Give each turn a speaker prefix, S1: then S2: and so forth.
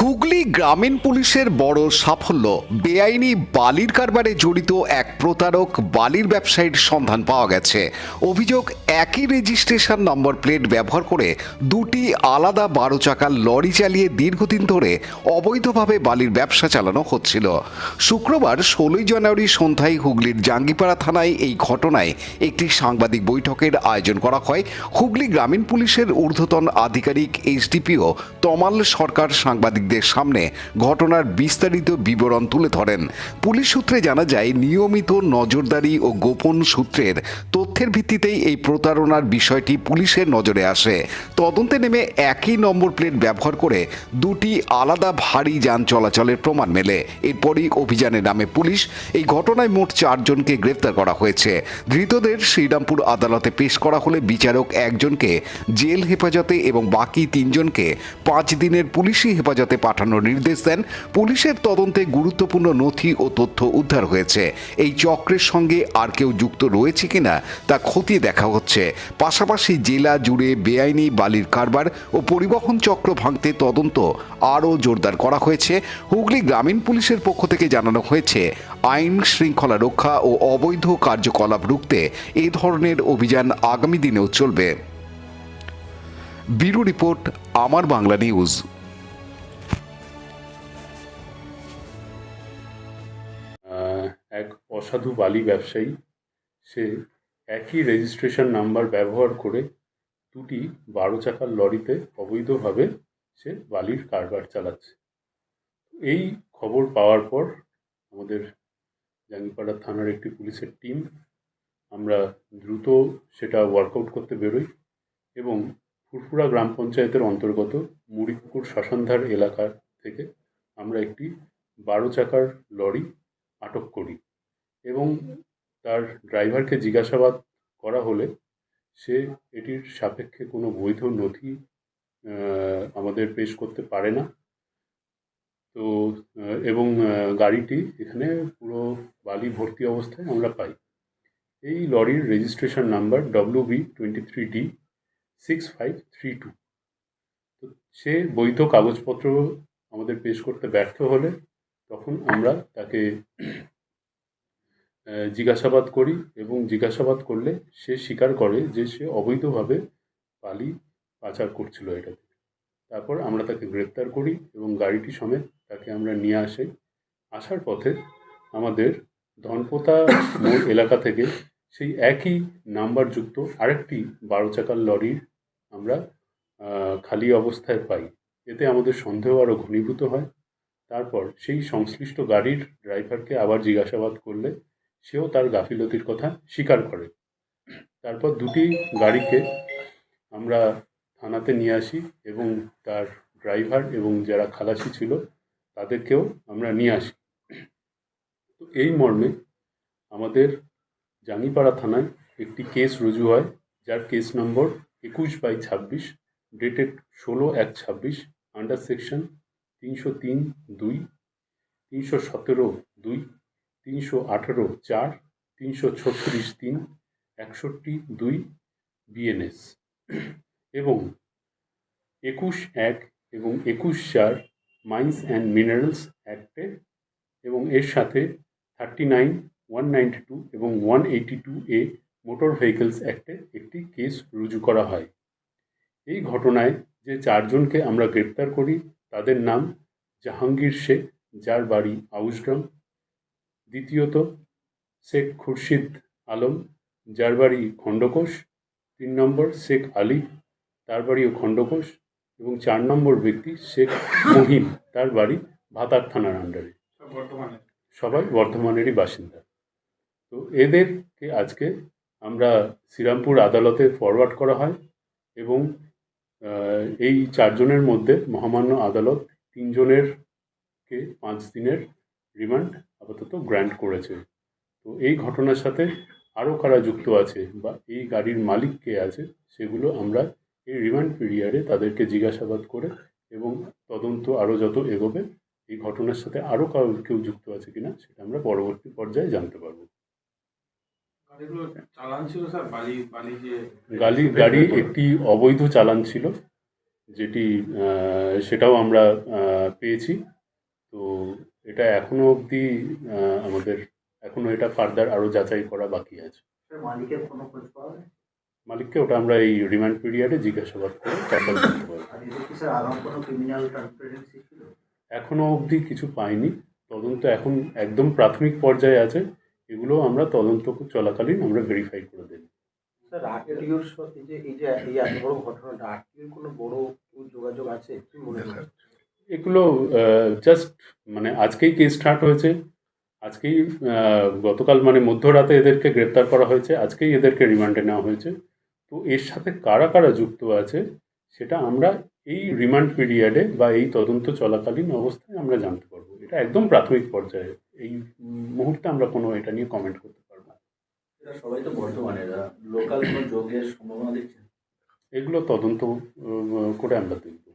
S1: হুগলি গ্রামীণ পুলিশের বড় সাফল্য। বেআইনি বালির কারবারে জড়িত এক প্রতারক বালির ব্যবসায়ীর সন্ধান পাওয়া গেছে। অভিযোগ, একই রেজিস্ট্রেশন নম্বর প্লেট ব্যবহার করে দুটি আলাদা বারো চাকার লরি চালিয়ে দীর্ঘদিন ধরে অবৈধভাবে বালির ব্যবসা চালানো হচ্ছিল। শুক্রবার ষোলোই জানুয়ারি সন্ধ্যায় হুগলির জাঙ্গিপাড়া থানায় এই ঘটনায় একটি সাংবাদিক বৈঠকের আয়োজন করা হয়। হুগলি গ্রামীণ পুলিশের ঊর্ধ্বতন আধিকারিক এইচডিপিও তমাল সরকার সাংবাদিকদের সামনে ঘটনার বিস্তারিত বিবরণ তুলে ধরেন। পুলিশ সূত্রে জানা যায়, নিয়মিত নজরদারি ও গোপন সূত্রের তথ্যের ভিত্তিতেই এই প্রতারণার বিষয়টি পুলিশের নজরে আসে। তদন্তে নেমে একই নম্বর প্লেট ব্যবহার করে দুটি আলাদা ভারী যান চলাচলের প্রমাণ মেলে। এরপরই অভিযানে নামে পুলিশ এই ঘটনায় মোট চারজনকে গ্রেফতার করা হয়েছে। ধৃতদের শ্রীরামপুর আদালতে পেশ করা হলে বিচারক একজনকে জেল হেফাজতে এবং বাকি তিনজনকে পাঁচ দিনের পুলিশি হেফাজতে পাঠানোর নির্দেশ দেন। পুলিশের তদন্তে গুরুত্বপূর্ণ নথি ও তথ্য উদ্ধার হয়েছে। এই চক্রের সঙ্গে আর কেউ যুক্ত রয়েছে কিনা তা খতিয়ে দেখা হচ্ছে। পাশাপাশি জেলা জুড়ে বেআইনি বালির কারবার ও পরিবহন চক্র ভাঙতে তদন্ত আরও জোরদার করা হয়েছে। হুগলি গ্রামীণ পুলিশের পক্ষ থেকে জানানো হয়েছে, আইন শৃঙ্খলা রক্ষা ও অবৈধ কার্যকলাপ রুখতে এ ধরনের অভিযান আগামী দিনেও চলবে। ব্যুরো রিপোর্ট, আমার বাংলা নিউজ।
S2: অসাধু বালি ব্যবসায়ী, সে একই রেজিস্ট্রেশন নাম্বার ব্যবহার করে দুটি বারো চাকার লরিতে অবৈধভাবে সে বালির কারবার চালাচ্ছে। এই খবর পাওয়ার পর আমাদের জাঙ্গিপাড়া থানার একটি পুলিশের টিম আমরা দ্রুত সেটা ওয়ার্কআউট করতে বেরোই এবং ফুরফুরা গ্রাম পঞ্চায়েতের অন্তর্গত মুড়িপুকুর শ্মশানধার এলাকা থেকে আমরা একটি বারো চাকার লরি আটক করি। এবং তার ড্রাইভারকে জিজ্ঞাসাবাদ করা হলে সে এটির সাপেক্ষে কোনো বৈধ নথি আমাদের পেশ করতে পারে না। তো এবং গাড়িটি এখানে পুরো বালি ভর্তি অবস্থায় আমরা পাই। এই লরির registration number W B twenty three D six five three two তো, সে বৈধ কাগজপত্র আমাদের পেশ করতে ব্যর্থ হলে তখন আমরা তাকে জিজ্ঞাসাবাদ করি এবং জিজ্ঞাসাবাদ করলে সে স্বীকার করে যে সে অবৈধভাবে বালি পাচার করছিল এটাতে তারপর আমরা তাকে গ্রেপ্তার করি এবং গাড়িটি সমেত তাকে আমরা নিয়ে আসি। আসার পথে আমাদের ধনপোতা মোড় এলাকা থেকে সেই একই নাম্বারযুক্ত আরেকটি বারো চাকার লরির আমরা খালি অবস্থায় পাই। এতে আমাদের সন্দেহ আরও ঘনীভূত হয়। তারপর সেই সংশ্লিষ্ট গাড়ির ড্রাইভারকে আবার জিজ্ঞাসাবাদ করলে সেও তার গাফিলতির কথা স্বীকার করে। তারপর দুটি গাড়িকে আমরা থানাতে নিয়ে আসি এবং তার ড্রাইভার এবং যারা খালাসি ছিল তাদেরকেও আমরা নিয়ে আসি। তো এই মর্মে আমাদের জাঙ্গিপাড়া থানায় একটি কেস রুজু হয়, যার কেস নম্বর একুশ বাই ছাব্বিশ, ডেটেড ষোলো এক ছাব্বিশ, আন্ডার সেকশন তিনশো তিন দুই, তিনশো সতেরো দুই। তিনশো আঠেরো, চার, তিনশো ছত্রিশ, তিন, একষট্টি, দুই, বিএনএস। এবং একুশ এক এবং একুশ চার মাইন্স অ্যান্ড মিনারেলস অ্যাক্টে এবং এর সাথে thirty nine, one ninety two এবং one eighty two A motor vehicles অ্যাক্টে একটি কেস রুজু করা হয়। এই ঘটনায় যে চারজনকে আমরা গ্রেপ্তার করি, তাদের নাম জাহাঙ্গীর শেখ, যার বাড়ি আউসগ্রাম দ্বিতীয়ত শেখ খুরশিদ আলম যার বাড়ি খণ্ডকোষ তিন নম্বর শেখ আলী তার বাড়িও খণ্ডকোষ এবং চার নম্বর ব্যক্তি শেখ মহিম তার বাড়ি ভাতার থানার আন্ডারে। সবাই বর্ধমানেরই বাসিন্দা। তো এদেরকে আজকে আমরা শ্রীরামপুর আদালতে ফরওয়ার্ড করা হয় এবং এই চারজনের মধ্যে মহামান্য আদালত তিনজনেরকে পাঁচ দিনের রিমান্ড আপাতত গ্র্যান্ট করেছে। তো এই ঘটনার সাথে আরও কারা যুক্ত আছে বা এই গাড়ির মালিক কে আছে সেগুলো আমরা এই রিমান্ড পিরিয়ডে তাদেরকে জিজ্ঞাসাবাদ করে এবং তদন্ত আরও যত এগোবে এই ঘটনার সাথে আরও কাউ কেউ যুক্ত আছে কিনা সেটা আমরা পরবর্তী পর্যায়ে জানতে পারব। গাড়ি গাড়ি একটি অবৈধ চালান ছিল যেটি সেটাও আমরা পেয়েছি। তো এটা এখনও অবধি আমাদের এখনও এটা ফার্দার আরও যাচাই করা বাকি আছে। মালিককে ওটা আমরা এই রিমান্ড পিরিয়ডে জিজ্ঞাসাবাদ করে তারপর করতে পারব।
S3: আর
S2: এখনও অবধি কিছু পাইনি। তদন্ত এখন একদম প্রাথমিক পর্যায়ে আছে। এগুলো আমরা তদন্ত চলাকালীন আমরা ভেরিফাই করে দেব।
S4: স্যার আরটিওর সাথে যে এই যে এই এত বড় ঘটনাটা আরটিওর কোনো বড় যোগাযোগ আছে? কি মনে হয়
S2: এগুলো জাস্ট মানে আজকেই কেস স্টার্ট হয়েছে। আজকেই গতকাল মানে মধ্যরাতে এদেরকে গ্রেপ্তার করা হয়েছে। আজকেই এদেরকে রিমান্ডে নেওয়া হয়েছে। তো এর সাথে কারা কারা যুক্ত আছে সেটা আমরা এই রিমান্ড পিরিয়ডে বা এই তদন্ত চলাকালীন অবস্থায় আমরা জানতে পারব। এটা একদম প্রাথমিক পর্যায়ে। এই মুহূর্তে আমরা কোনো এটা নিয়ে কমেন্ট করতে পারব
S3: সবাই তো বর্তমানে লোকাল যোগের সম্ভাবনা দেখছেন
S2: এগুলো তদন্ত করে আমরা দেখব।